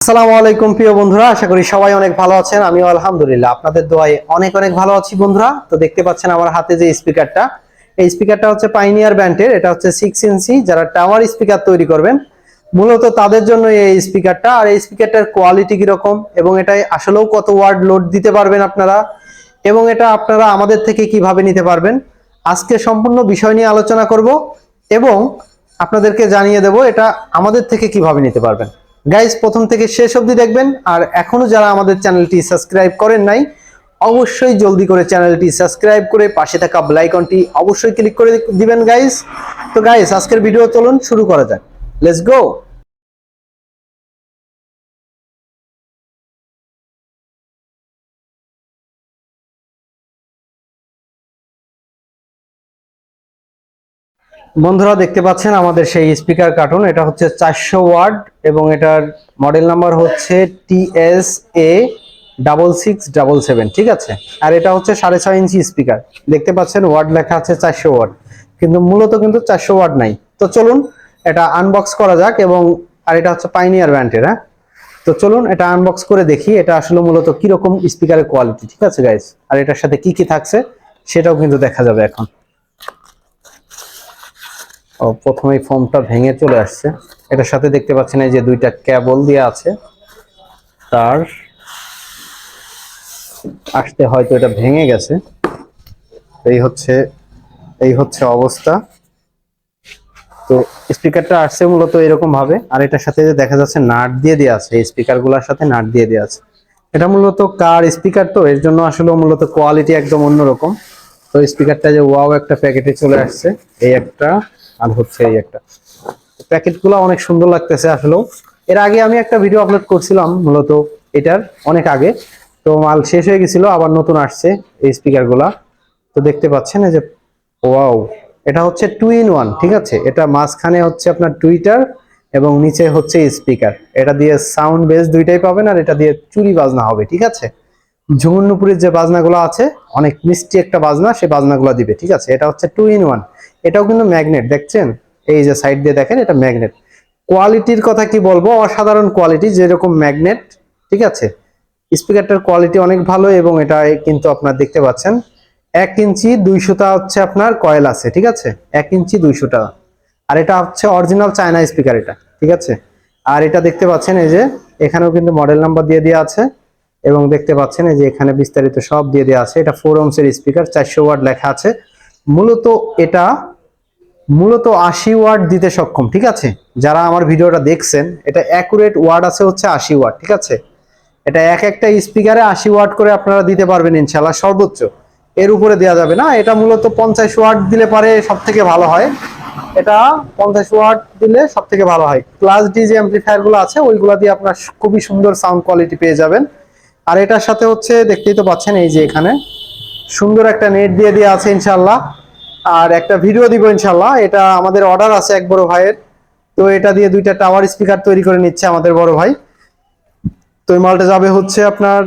আসসালামু আলাইকুম, প্রিয় বন্ধুরা, আশা করি সবাই অনেক ভালো আছেন। আমিও আলহামদুলিল্লাহ, আপনাদের দোয়ায় অনেক অনেক ভালো আছি বন্ধুরা। তো দেখতে পাচ্ছেন আমার হাতে যে স্পিকারটা, এই স্পিকারটা হচ্ছে পাইনিয়ার ব্যান্ডের এটা হচ্ছে সিক্স ইঞ্চি যারা টাওয়ার স্পিকার তৈরি করবেন। মূলত তাদের জন্য এই স্পিকারটা, আর এই স্পিকারটার কোয়ালিটি কীরকম, এবং এটাই আসলেও কত ওয়ার্ড লোড দিতে পারবেন আপনারা, এবং এটা আপনারা আমাদের থেকে কীভাবে নিতে পারবেন, আজকে সম্পূর্ণ বিষয় নিয়ে আলোচনা করব, এবং আপনাদেরকে জানিয়ে দেব এটা আমাদের থেকে কীভাবে নিতে পারবেন। গাইজ প্রথম থেকে শেষ অবধি দেখবেন, আর এখনও যারা আমাদের চ্যানেলটি সাবস্ক্রাইব করেন নাই, অবশ্যই জলদি করে চ্যানেলটি সাবস্ক্রাইব করে পাশে থাকা বেল আইকনটি অবশ্যই ক্লিক করে দিবেন গাইজ তো গাইজ আজকের ভিডিও চলুন, শুরু করা যাক। লেটস গো বন্ধুরা, দেখতে পাচ্ছেন আমাদের সেই স্পিকার কার্টুন এটা হচ্ছে চারশো ওয়ার্ড এবং এটার মডেল নাম্বার হচ্ছে TS A double six double seven ঠিক আছে? আর এটা হচ্ছে সাড়ে ছয় ইঞ্চি স্পিকার দেখতে পাচ্ছেন ওয়ার্ড লেখা আছে চারশো ওয়ার্ড কিন্তু মূলত কিন্তু চারশো ওয়ার্ড নাই। তো চলুন, এটা আনবক্স করা যাক এবং, আর এটা হচ্ছে পাইনিয়ার ব্যান্ডের হ্যাঁ? তো চলুন, এটা আনবক্স করে দেখি, এটা আসলে মূলত কীরকম স্পিকারের কোয়ালিটি ঠিক আছে গাইস আর এটার সাথে কি কি থাকছে, সেটাও কিন্তু দেখা যাবে এখন। ও, প্রথমেই ফোমটা ভেঙে চলে আসছে। এটার সাথে দেখতে পাচ্ছেন এই যে দুইটা কেবল দিয়ে আছে। তার আসতে হয়তো এটা ভেঙে গেছে। এই হচ্ছে এই হচ্ছে অবস্থা। তো স্পিকারটা আসছে মূলত এরকম ভাবে আর এটার সাথে দেখা যাচ্ছে নাট দিয়ে দেওয়া আছে, এই স্পিকারগুলার সাথে নাট দিয়ে দেওয়া আছে। এটা মূলত কার স্পিকার তো, এর জন্য আসলে মূলত কোয়ালিটি একদম অন্যরকম। তো স্পিকারটা যে ওয়াও একটা প্যাকেটে চলে আসছে, এই একটা, আর হচ্ছে এই একটা। প্যাকেটগুলো অনেক সুন্দর লাগতেছে আসলেও। এর আগে আমি একটা ভিডিও আপলোড করছিলাম, মূলত এটার অনেক আগে। তো মাল শেষ হয়ে গেছিল, আবার নতুন আসছে এই স্পিকারগুলা তো দেখতে পাচ্ছেন এই যে ওয়াও এটা হচ্ছে টু ইন ওয়ান ঠিক আছে? এটা মাঝখানে হচ্ছে আপনার টুইটার এবং নিচে হচ্ছে স্পিকার এটা দিয়ে সাউন্ড বেস দুইটাই পাবেন আর এটা দিয়ে চুরি বাজনা হবে, ঠিক আছে? ঝুমুরনুপুরের যে বাজনাগুলো আছে, অনেক মিষ্টি একটা বাজনা সেই বাজনাগুলো দিবে, ঠিক আছে? এটা হচ্ছে টু ইন ওয়ান এটাও কিন্তু ম্যাগনেট দেখছেন? এই যে সাইড দিয়ে দেখেন, এটা ম্যাগনেট কোয়ালিটির কথা কি বলব? অসাধারণ কোয়ালিটি যেরকম ম্যাগনেট ঠিক আছে? স্পিকারটার কোয়ালিটি অনেক ভালো এবং এটা কিন্তু আপনার দেখতে পাচ্ছেন। এক ইঞ্চি দুইশোটা হচ্ছে আপনার কয়েল আছে, ঠিক আছে? এক ইঞ্চি দুইশোটা। আর এটা হচ্ছে অরিজিনাল চায়না স্পিকার এটা, ঠিক আছে? আর এটা দেখতে পাচ্ছেন এই যে, এখানেও কিন্তু মডেল নাম্বার দিয়ে দেওয়া আছে এবং দেখতে পাচ্ছেন এই যে এখানে বিস্তারিত সব দিয়ে দেওয়া আছে। এটা ফোর ওমসের স্পিকার চারশো ওয়াট লেখা আছে। মূলত এটা মূলত আশি ওয়াট দিতে সক্ষম, ঠিক আছে? যারা আমার ভিডিওটা দেখছেন, এটা অ্যাকুরেট ওয়ার্ড আছে হচ্ছে আশি ওয়াট, ঠিক আছে? এটা এক একটা স্পিকারে আশি ওয়াট করে আপনারা দিতে পারবেন ইনশাল্লাহ সর্বোচ্চ। এর উপরে দেওয়া যাবে না, এটা মূলত পঞ্চাশ ওয়াট দিলে পারে সব থেকে ভালো হয়। এটা পঞ্চাশ ওয়াট দিলে সব থেকে ভালো হয়। ক্লাস ডি যে অ্যাম্পলিফায়ারগুলো আছে, ওইগুলো দিয়ে আপনার খুবই সুন্দর সাউন্ড কোয়ালিটি পেয়ে যাবেন। আর এটার সাথে হচ্ছে, দেখতেই তো পাচ্ছেন এই যে এখানে, সুন্দর একটা নেট দিয়ে দেওয়া আছে ইনশাল্লাহ আর একটা ভিডিও দিব ইনশাল্লাহ এটা আমাদের অর্ডার আছে এক বড় ভাইয়ের। তো এটা দিয়ে দুইটা টাওয়ার স্পিকার তৈরি করে নিচ্ছে আমাদের বড় ভাই। তো এই মালটা যাবে হচ্ছে আপনার,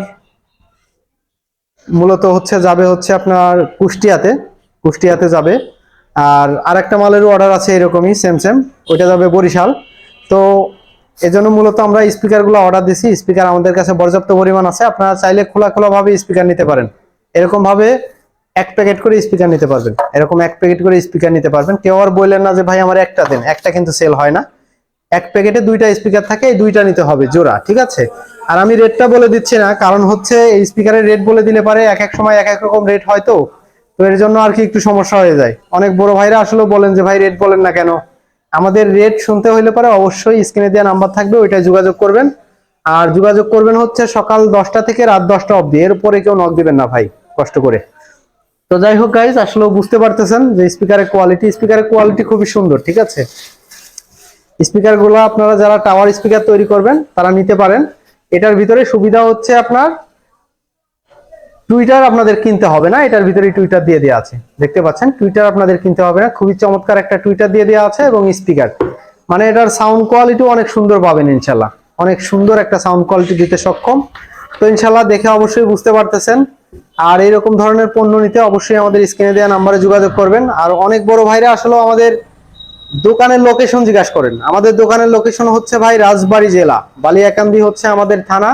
মূলত হচ্ছে যাবে হচ্ছে আপনার কুষ্টিয়াতে। কুষ্টিয়াতে যাবে। আর আরেকটা মালেরও অর্ডার আছে এরকমই সেম সেম ওইটা যাবে বরিশাল। তো এজন্য মূলত আমরা স্পিকারগুলো অর্ডার দিছি। স্পিকার আমাদের কাছে পর্যাপ্ত পরিমাণ আছে। আপনারা চাইলে খোলা খোলা ভাবে স্পিকার নিতে পারেন। এরকম ভাবে এক প্যাকেট করে স্পিকার নিতে পারবেন। এরকম এক প্যাকেট করে স্পিকার নিতে পারবেন। কেউ আর বললেন না যে, ভাই, আমার একটা দেন। একটা কিন্তু সেল হয় না। এক প্যাকেটে দুইটা স্পিকার থাকে, এই দুইটা নিতে হবে জোড়া, ঠিক আছে? আর আমি রেটটা বলে দিচ্ছি না, কারণ হচ্ছে এই স্পিকারের রেট বলে দিলে পারে এক এক সময় এক এক রকম রেট হয় তো। তো এর জন্য আর কি একটু সমস্যা হয়ে যায়। অনেক বড় ভাইরা আসলে বলেন যে, ভাই রেট বলেন না কেন? আমাদের রেট শুনতে হইলে পারে অবশ্যই স্ক্রিনে দেওয়া নাম্বার থাকবে ওইটা যোগাযোগ করবেন। আর যোগাযোগ করবেন হচ্ছে সকাল দশটা থেকে রাত দশটা অবধি। এর উপরে কেউ নক দিবেন না, ভাই, কষ্ট করে। তো যাই হোক গাইজ আসলে বুঝতে পারতেছেন যে স্পিকারের কোয়ালিটি স্পিকারের কোয়ালিটি খুবই সুন্দর, ঠিক আছে? স্পিকারগুলো আপনারা যারা টাওয়ার স্পিকার তৈরি করবেন, তারা নিতে পারেন। এটার ভিতরে সুবিধা হচ্ছে আপনার টুইটার আপনাদের কিনতে হবে না, এটার ভিতরে টুইটার দিয়ে দেওয়া আছে। দেখতে পাচ্ছেন টুইটার আপনাদের কিনতে হবে না, খুবই চমৎকার একটা টুইটার দিয়ে দেওয়া আছে এবং স্পিকার মানে এটার সাউন্ড কোয়ালিটি অনেক সুন্দর পাবেন ইনশাল্লাহ অনেক সুন্দর একটা সাউন্ড কোয়ালিটি দিতে সক্ষম। তো ইনশাল্লাহ দেখে অবশ্যই বুঝতে পারতেছেন আর এরকম ধরনের পণ্য নিতে অবশ্যই আমাদের স্ক্রিনে দেওয়া নাম্বারে যোগাযোগ করবেন। আর অনেক বড় ভাইরা আসলে আমাদের দোকানের লোকেশন জিজ্ঞাসা করেন। আমাদের দোকানের লোকেশন হচ্ছে ভাই রাজবাড়ী জেলা, বালিয়াকান্দি হচ্ছে আমাদের থানা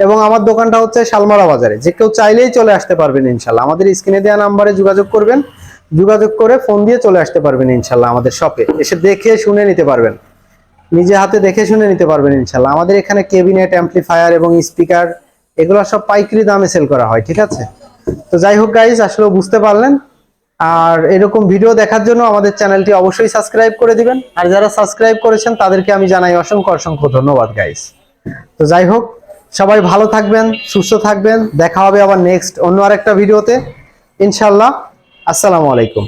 এবং আমার দোকানটা হচ্ছে শালমারা বাজারে। যে কেউ চাইলেই চলে আসতে পারবেন ইনশাল্লাহ। আমাদের স্ক্রিনে দেওয়া নাম্বারে যোগাযোগ করবেন। যোগাযোগ করে ফোন দিয়ে চলে আসতে পারবেন ইনশাল্লাহ আমাদের শপে। এসে দেখে শুনে নিতে পারবেন। নিজে হাতে দেখে শুনে নিতে পারবেন ইনশাল্লাহ। আমাদের এখানে কেবিনেট অ্যাম্পলিফায়ার এবং স্পিকার এগুলো সব পাইকারি দামে সেল করা হয়, ঠিক আছে? তো যাই হোক গাইজ আসলে বুঝতে পারলেন। আর এরকম ভিডিও দেখার জন্য আমাদের চ্যানেলটি অবশ্যই সাবস্ক্রাইব করে দিবেন। আর যারা সাবস্ক্রাইব করেছেন, তাদেরকে আমি জানাই অসংখ্য অসংখ্য ধন্যবাদ গাইজ তো যাই হোক, সবাই ভালো থাকবেন, সুস্থ থাকবেন। দেখা হবে আবার নেক্সট অন্য আরেকটা ভিডিওতে ইনশাল্লাহ আসসালামু আলাইকুম।